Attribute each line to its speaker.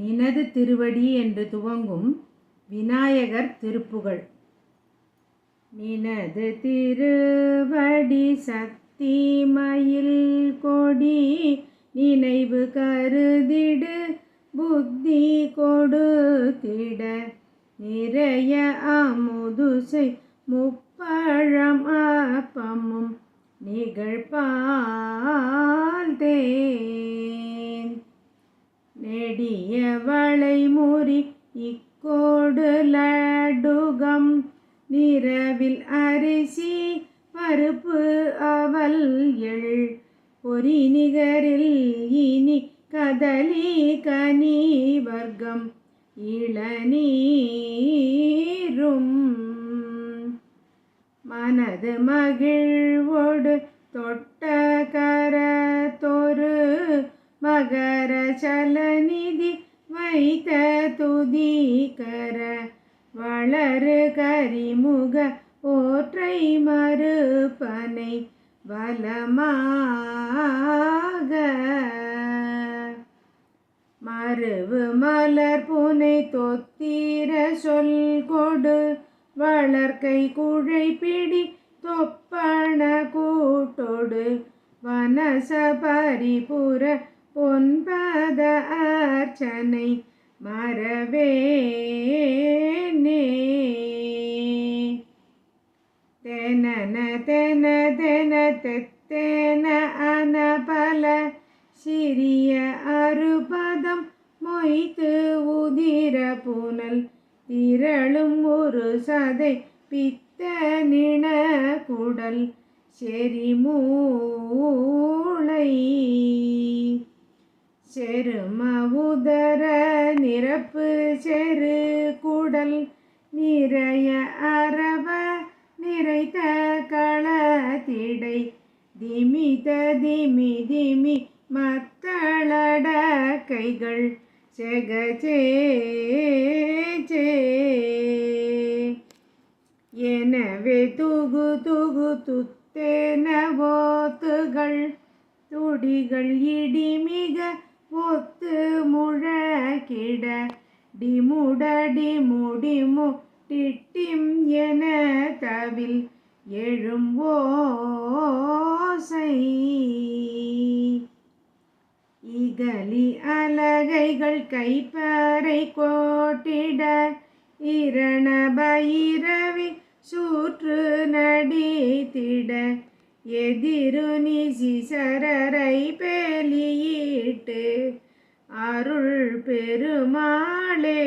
Speaker 1: நினது திருவடி என்று துவங்கும் விநாயகர் திருப்புகழ். நினது திருவடி சக்திமயில் கொடி நினைவு கருதிடு புத்தி கொடுத்திட. நிறைய அமுதுசை முப்பழம் அப்பமும் நிகழ்பால் தே நெடிய வளைமுறி இக்கோடு லடுகம். நிறவில் அரிசி பருப்பு அவல் எள். பொறி நிகரில் இனி கதலி கனி வர்க்கம். இளநீரும் மனது மகிழ்வோடு தொட் சலநிதி வைத்த துதிகர வளரு கரிமுக ஓற்றை மறுப்பனை வலமாக மறுவு மலர் புனை தொத்தீர சொல் கொடு வளர்க்கை குழை பிடி தொப்பண கூட்டோடு வனச பரிபுர பொன்பத அர்ச்சனை மறவேனே. தெனன தென தென தெத்தேன அனபல சிறிய அறுபதம் மொய்த்து உதிர புனல் திரளும் ஒரு சதை பித்த நின குடல் செரிமூளை செரும உதர நிரப்பு செரு குடல் நிறைய அரவ நிறைத்த களத்திடை. திமித திமி திமி மத்தளட கைகள் செகச்சே எனவே துகு துகு துத்தேன ஓத்துகள் துடிகள் இடிமிக கிட்டிம் என தவில் எழும் ஓசை. இகலி அலகைகள் கைப்பறை கோட்டிட இரண பைரவி சூற்று நடித்திட எதிரு நிசிசரரை பேலியிட்டு அருள் பெருமாளே